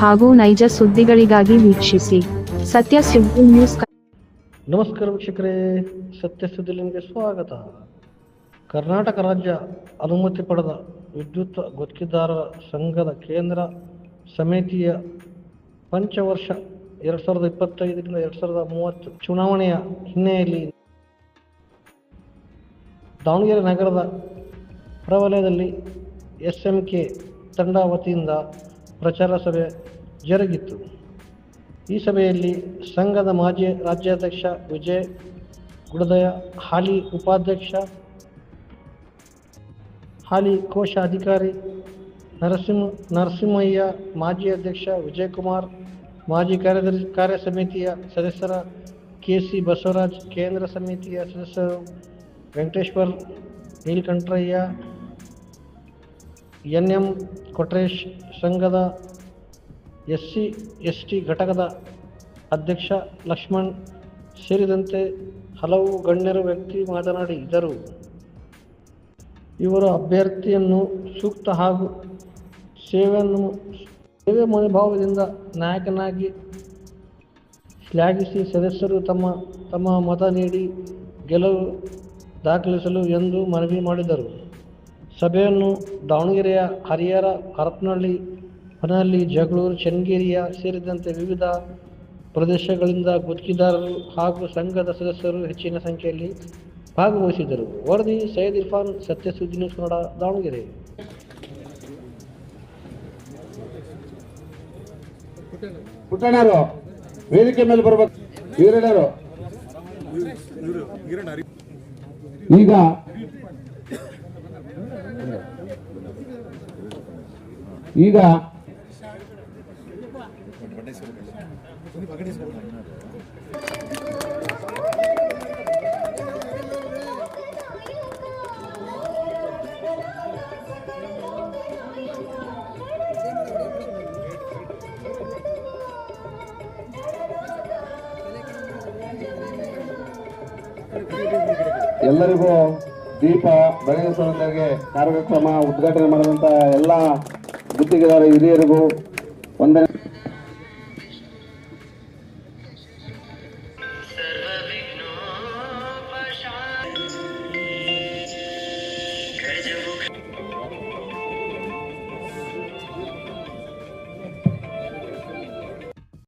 ಹಾಗೂ ನೈಜ ಸುದ್ದಿಗಳಿಗಾಗಿ ವೀಕ್ಷಿಸಿ ಸತ್ಯ ಸುದ್ದಿ ನ್ಯೂಸ್ ನಮಸ್ಕಾರ ವೀಕ್ಷಕರೇ, ಸತ್ಯ ಸುದ್ದಿ ನಿಮಗೆ ಸ್ವಾಗತ. ಕರ್ನಾಟಕ ರಾಜ್ಯ ಅನುಮತಿ ಪಡೆದ ವಿದ್ಯುತ್ ಗುತ್ತಿಗೆದಾರರ ಸಂಘದ ಕೇಂದ್ರ ಸಮಿತಿಯ ಪಂಚವರ್ಷ ಎರಡು ಸಾವಿರದ ಇಪ್ಪತ್ತೈದರಿಂದ ಎರಡು ಸಾವಿರದ ಮೂವತ್ತು ಚುನಾವಣೆಯ ಹಿನ್ನೆಲೆಯಲ್ಲಿ ದಾವಣಗೆರೆ ನಗರದ ಪ್ರವಲಯದಲ್ಲಿ ಎಸ್ ಎಂ ಕೆ ತಂಡ ವತಿಯಿಂದ ಪ್ರಚಾರ ಸಭೆ ಜರುಗಿತ್ತು. ಈ ಸಭೆಯಲ್ಲಿ ಸಂಘದ ಮಾಜಿ ರಾಜ್ಯಾಧ್ಯಕ್ಷ ವಿಜಯ್, ಗುಡದಯ ಹಾಲಿ ಉಪಾಧ್ಯಕ್ಷ, ಹಾಲಿ ಕೋಶಾಧಿಕಾರಿ ನರಸಿಂಹ, ನರಸಿಂಹಯ್ಯ, ಮಾಜಿ ಅಧ್ಯಕ್ಷ ವಿಜಯಕುಮಾರ್, ಮಾಜಿ ಕಾರ್ಯದರ್ಶಿ ಕಾರ್ಯ ಸಮಿತಿಯ ಸದಸ್ಯರ ಕೆ ಸಿ ಬಸವರಾಜ್, ಕೇಂದ್ರ ಸಮಿತಿಯ ಸದಸ್ಯರು ವೆಂಕಟೇಶ್ವರ್, ನೀಲಕಂಠಯ್ಯ ಎನ್ ಎಂ ಕೊಟ್ರೇಶ್ ಸಂಘದ ಎಸ್ ಸಿ ಎಸ್ ಟಿ ಘಟಕದ ಅಧ್ಯಕ್ಷ ಲಕ್ಷ್ಮಣ್ ಸೇರಿದಂತೆ ಹಲವು ಗಣ್ಯರು ವ್ಯಕ್ತಿ ಮಾತನಾಡಿದರು ಇವರು ಅಭ್ಯರ್ಥಿಯನ್ನು ಸೂಕ್ತ ಹಾಗೂ ಸೇವೆಯನ್ನು, ಸೇವೆ ಮನೋಭಾವದಿಂದ ನಾಯಕನಾಗಿ ಶ್ಲಾಘಿಸಿ ಸದಸ್ಯರು ತಮ್ಮ ತಮ್ಮ ಮತ ನೀಡಿ ಗೆಲುವು ದಾಖಲಿಸಲು ಎಂದು ಮನವಿ ಮಾಡಿದರು. ಸಭೆಯನ್ನು ದಾವಣಗೆರೆಯ ಹರಿಹರ ಹರಪನಹಳ್ಳಿ ಹೊನಹಳ್ಳಿ ಜಗಳೂರು ಚನ್ನಗಿರಿಯ ಸೇರಿದಂತೆ ವಿವಿಧ ಪ್ರದೇಶಗಳಿಂದ ಗುತ್ತಿಗೆದಾರರು ಹಾಗೂ ಸಂಘದ ಸದಸ್ಯರು ಹೆಚ್ಚಿನ ಸಂಖ್ಯೆಯಲ್ಲಿ ಭಾಗವಹಿಸಿದರು ವರದಿ ಸೈಯದ್ ಇರ್ಫಾನ್ ಸತ್ಯಸುದ್ದಿ ನ್ಯೂಸ್ ಕನ್ನಡ ದಾವಣಗೆರೆ ಪುಟ್ಟಣ್ಣರು ವೇದಿಕೆ ಮೇಲೆ ಬರಬೇಕು ಈಗ ಈಗ ಎಲ್ಲರಿಗೂ ದೀಪ ಬೆಳಗಿಸುವುದಕ್ಕೆ ಕಾರ್ಯಕ್ರಮ ಉದ್ಘಾಟನೆ ಮಾಡಿದಂತ ಎಲ್ಲ ಗುತ್ತಿಗೆದಾರ ಹಿರಿಯರಿಗೂ ವಂದನೆ